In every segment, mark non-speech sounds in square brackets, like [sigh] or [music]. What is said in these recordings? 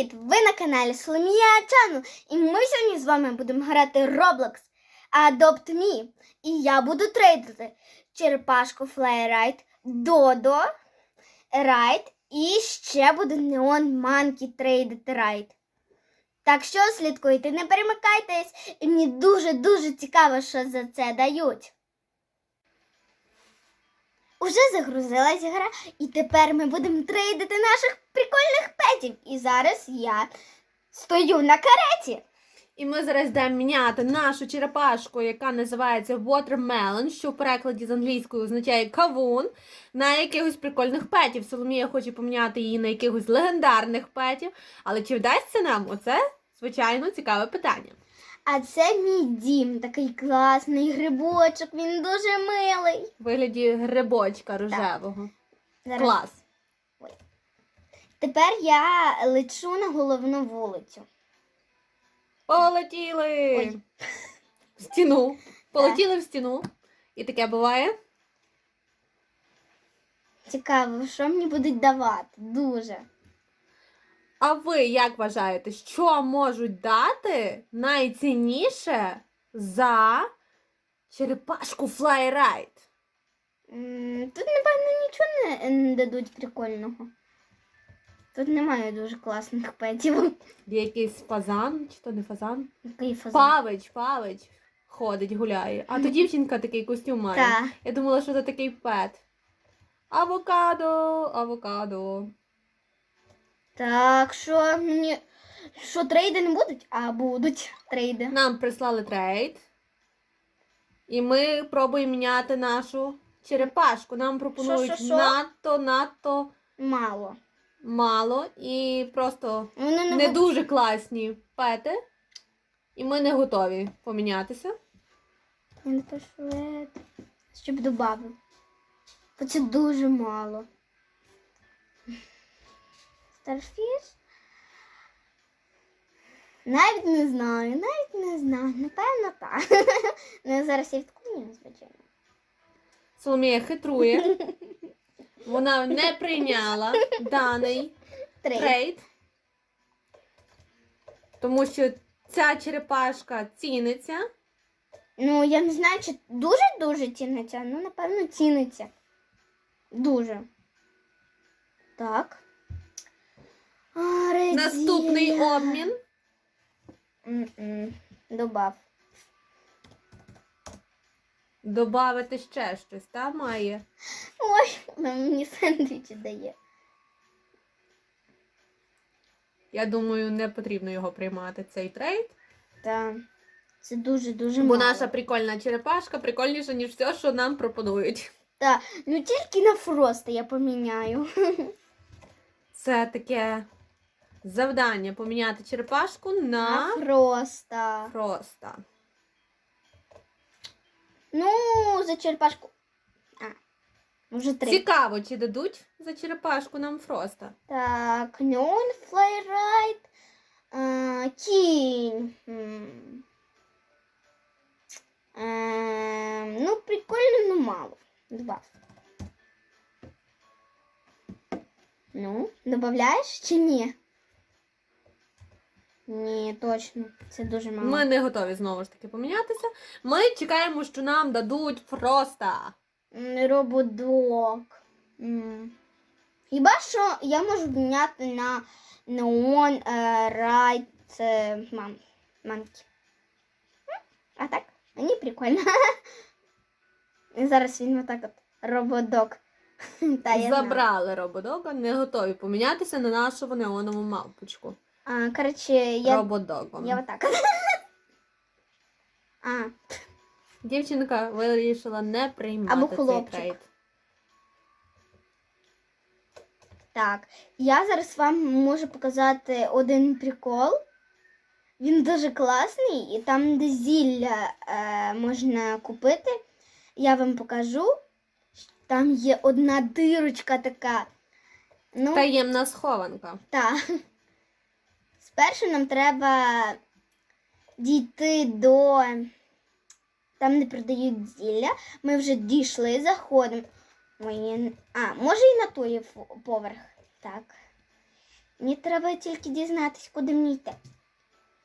Привіт! Ви на каналі Соломія Чану. І ми сьогодні з вами будемо грати Roblox Adopt Me. І я буду трейдити черепашку Flyride, Додо, Райд і ще буде Neon Monkey трейдити Райд. Так що слідкуйте, не перемикайтесь, і мені дуже-дуже цікаво, що за це дають. Уже загрузилась гра, і тепер ми будемо трейдити наших прикольних петів. І зараз я стою на кареті. І ми зараз йдемо міняти нашу черепашку, яка називається Watermelon, що в перекладі з англійської означає кавун, на якихось прикольних петів. Соломія хоче поміняти її на якихось легендарних петів. Але чи вдасться нам? Оце, звичайно, цікаве питання. А це мій дім, такий класний грибочок, він дуже милий. В вигляді грибочка рожевого. Зараз. Клас. Тепер я лечу на головну вулицю. Полетіли! Ой. В стіну. Полетіли в стіну. І таке буває. Цікаво, що мені будуть давати? Дуже. А ви як вважаєте, що можуть дати найцінніше за черепашку? М, Тут, напевно, нічого не, не дадуть прикольного. Тут немає дуже класних петів. Є якийсь фазан, чи то не фазан? Який фазан. Павич, павич ходить, гуляє. А то дівчинка такий костюм має. Та. Я думала, що це такий пет. Авокадо, авокадо. Так, що мені. Що трейди не будуть? А будуть трейди. Нам прислали трейд. І ми пробуємо міняти нашу черепашку. Нам пропонують що, що? надто, надто Мало. мало і просто Вони не, не дуже класні пети. І ми не готові помінятися. Я напишу е, щоб додав. Бо це дуже мало. Старфіш? Навіть не знаю, навіть не знаю. Напевно, так. [laughs] Ну, я зараз я відкую, звичайно. Соломія хитрує. [laughs] Вона не прийняла даний Три. трейд. Тому що ця черепашка ціниться. Ну, я не знаю, чи дуже-дуже ціниться. Ну, напевно, ціниться. Дуже. Так. А, Наступний обмін. Добав. Добавити ще щось, та має. Ой, вона мені сендвічі дає. Я думаю, не потрібно його приймати, цей трейд. Так. Це дуже-дуже Бо наша прикольна черепашка прикольніша, ніж все, що нам пропонують. Так, ну тільки на Фроста я поміняю. [laughs] Це таке завдання поміняти черепашку На на Фроста. просто. Ну, за черепашку. А, вже три. Цікаво, чи дадуть за черепашку нам Фроста. Так, Flyride. А, Кінь. М. Ем, ну, прикольно, ну мало. Два. Ну, додаєш чи ні? Ні, точно. Це дуже мало. Ми не готові знову ж таки помінятися. Ми чекаємо, що нам дадуть Фроста. Рободог. М. Хіба що я можу міняти на Neon Райт мам. Мамки. М, А так? Мені прикольно. І [laughs] зараз він отак от рободог. [laughs] Та я знаю. Забрали рободога, не готові помінятися на нашу неонову мавпочку. А, коротше, я, Рободогом. я отак. от. [laughs] А, Дівчинка вирішила не приймати Або цей трейд. Так, я зараз вам можу показати один прикол. Він дуже класний, і там, де зілля е, можна купити, я вам покажу. Там є одна дирочка така. Ну, Таємна схованка. так. Спершу нам треба дійти до там, де продають зілля. Ми вже дійшли, заходимо. Ой, А, може і на той поверх. Так. Мені треба тільки дізнатись, куди мені йти.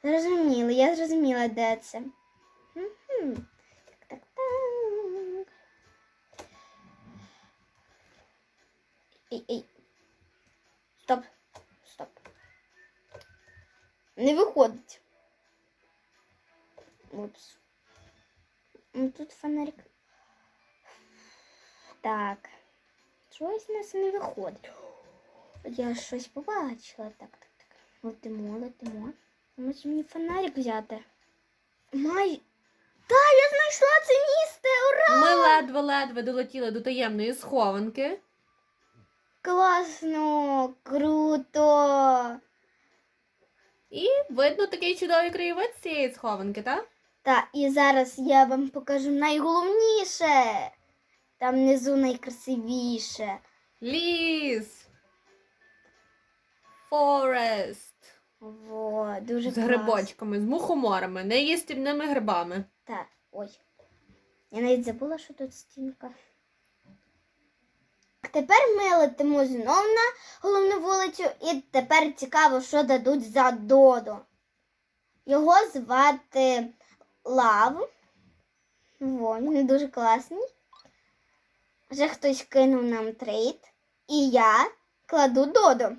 Зрозуміло, я зрозуміла, де це. Так, так, так. Ей, ей. Стоп. Не виходить. Упс. Ну, Тут фонарик. Так. Щось у нас не виходить. Я щось побачила. Так, так, так. Летимо, летимо. Може мені фонарик взяти? Май. Та, я знайшла це місце! Ура! Ми ледве-ледве долетіли до таємної схованки. Класно! Круто! І видно такий чудовий краєвид з цієї схованки, так? Та, і зараз я вам покажу найголовніше. Там внизу найкрасивіше. Ліс. Форест. Во, дуже З клас. грибочками, з мухоморами, неїстівними грибами. Так, ой. Я навіть забула, що тут стінка. Тепер ми летимо знов на головну вулицю, і тепер цікаво, що дадуть за Додо. Його звати Лав. Во, він дуже класний. Вже хтось кинув нам трейд. І я кладу Додо.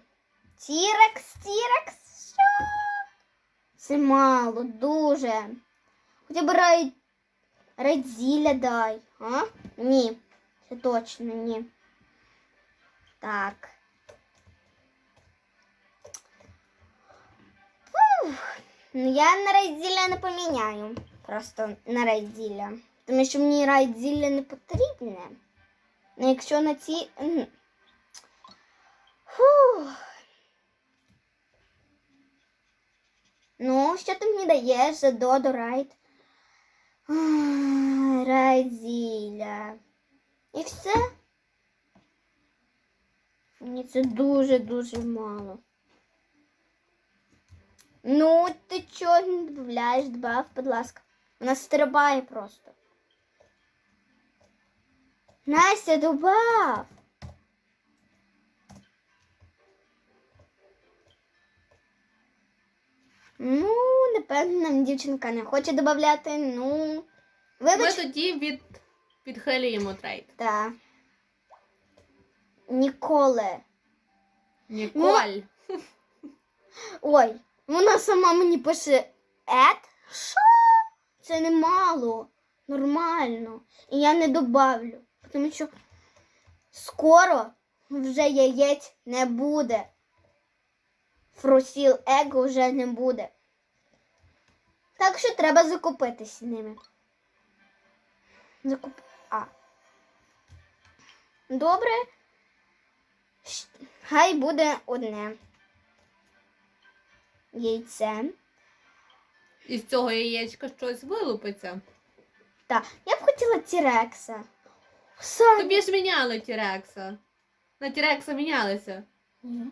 Тірекс, Тірекс, що? Це мало, дуже. Хоча б рай... Райдзіля дай, а? Ні, це точно ні. Так. Фух. Ну, я на райдзіля не поміняю. Просто на райдзіля. Тому що мені райдзіля не потрібне. Ну, якщо на ці. Мгм. Фух. Ну, що ти мені даєш за Додо Райд? Ай, Райдзіля. І все. Мені це дуже-дуже мало. Ну, ти чого не додаєш? Добав, будь ласка. Вона стрибає просто. Настя, добав. Ну, напевно, нам дівчинка не хоче додати. Ну, Ми вибач. тоді від... відхилюємо трейд. Та. Ніколи. Ніколь. Ой, вона сама мені пише ет? Що? Це немало. Нормально. І я не добавлю. Тому що скоро вже яєць не буде. Фрусіл его вже не буде. Так що треба закупитись ними. Закуп... А. Добре. Хай буде одне яйце. Із цього яєчка щось вилупиться. Так, я б хотіла тірекса. Сам... Тобі ж міняли Тірекса. На Тірекса мінялися. Ні.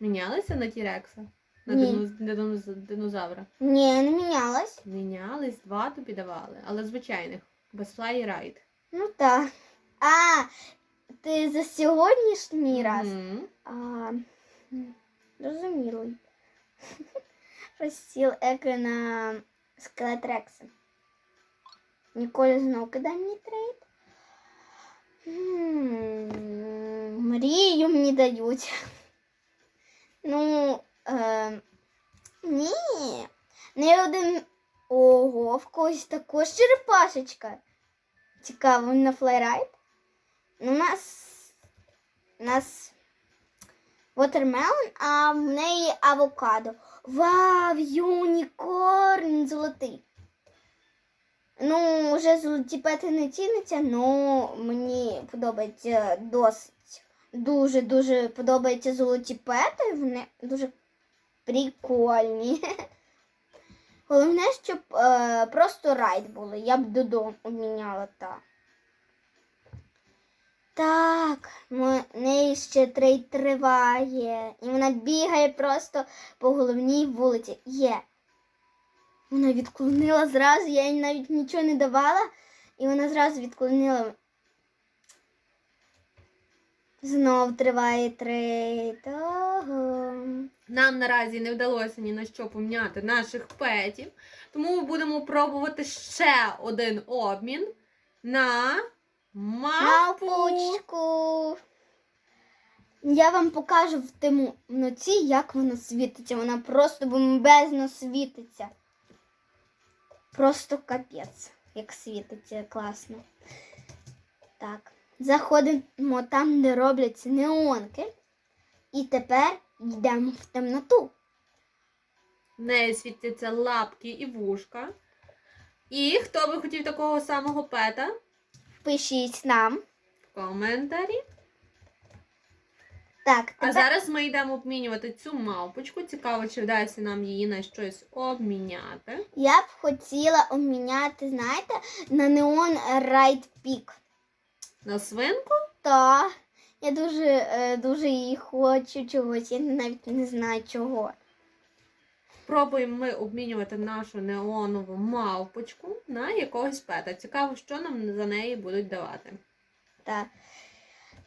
Мінялися на Тірекса? На Ні. дину... дину- динозавра. Ні, не мінялась. Мінялись, два тобі давали, але звичайних. Без Fly Ride. Ну так. А, ти за сьогоднішній раз? Мгм. А, м, зрозуміло. [laughs] Розсіл еко на скелет Рекса. Ніколи знов кидай мені трейд. М, Мрію мені дають. [laughs] Ну, е, ні. Не один. Ого, в когось також черепашечка. Цікаво, на флайрайд. У нас. У нас Watermelon, а в неї авокадо. Вау, юнікорн золотий. Ну, вже золоті пети не ціняться, але мені подобається досить. Дуже-дуже подобаються золоті пети. Вони дуже прикольні. [laughs] Головне, щоб е, просто райд були. Я б додому обміняла так. Так, неї ще трейд триває. І вона бігає просто по головній вулиці. Є. Вона відклонила зразу, я їй навіть нічого не давала, і вона зразу відклонила. Знов триває трейд. Ого. Нам наразі не вдалося ні на що поміняти наших петів, тому ми будемо пробувати ще один обмін на мавпу. Я вам покажу в темноті, як вона світиться. Вона просто бомбезно світиться. Просто капець, як світиться класно. Так, заходимо там, де робляться неонки. І тепер йдемо в темноту. В неї світяться лапки і вушка. І хто би хотів такого самого пета? Пишіть нам. В коментарі. Так, А зараз ми йдемо обмінювати цю мавпочку. Цікаво, чи вдасться нам її на щось обміняти. я б хотіла обміняти, знаєте, на неон Right Peak. На свинку? Та я дуже, е, дуже її хочу чогось, я навіть не знаю чого. Пробуємо ми обмінювати нашу неонову мавпочку на якогось пета. Цікаво, що нам за неї будуть давати. Так.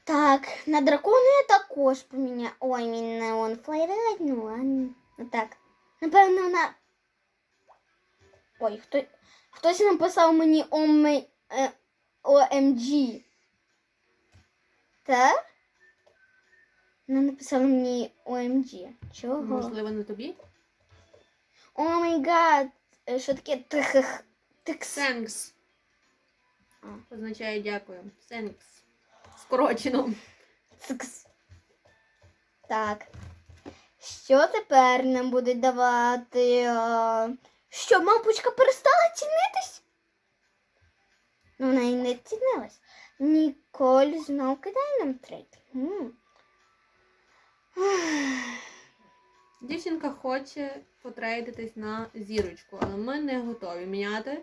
Так, на дракону я також поміняю. Ой, мій неон флайрайд, ну ладно. Ну так. Напевно, вона. Ой, хто... хтось написав мені ОМ... е, OMG. Так? Вона написала мені OMG. Чого? Можливо, на тобі? О май гад. Е, Що таке? Тикс. Thanks. Означає дякую. Thanks. Скорочено. Цикс. Так. Що тепер нам будуть давати? Що, мампочка перестала цінитись? Ну, вона і не цінилась. Ніколь знов кидає нам трейд. М. Дівчинка хоче потрейдитись на зірочку, але ми не готові міняти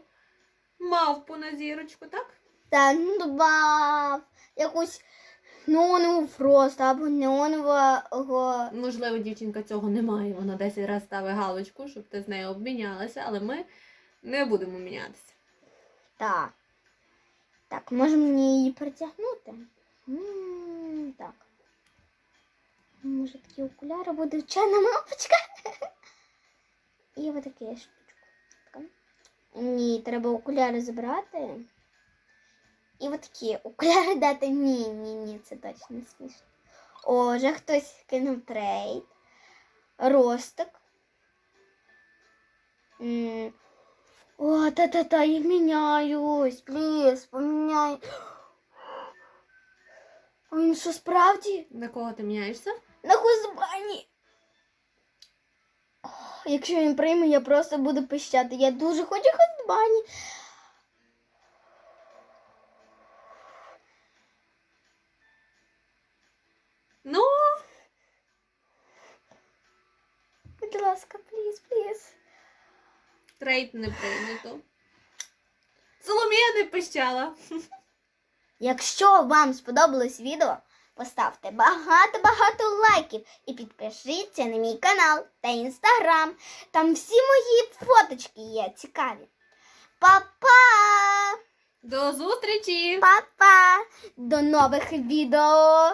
мавпу на зірочку, так? Та ну добав якусь неонову фрост або неонового. Можливо, дівчинка цього не має. Вона 10 разів ставить галочку, щоб ти з нею обмінялася, але ми не будемо мінятися. Так. Так, може мені її притягнути? М, Так. Може такі окуляри буде вчена мапочка. І ось таке штучку. Ні, треба окуляри забрати. І от такі окуляри дати. Ні, ні, ні, це точно не смішно. О, вже хтось кинув трейд. Ростик. О, та-та-та, я міняюсь. Пліс, поміняй. А він що справді? На кого ти міняєшся? На хузбані. Якщо він прийме, я просто буду пищати. Я дуже хочу хузбані. Ну, Будь ласка, пліс, пліс. трейд не прийнято. Соломія не пищала. Якщо вам сподобалось відео, поставте багато-багато лайків і підпишіться на мій канал та інстаграм. Там всі мої фоточки є цікаві. Па-па! До зустрічі! Па-па! До нових відео!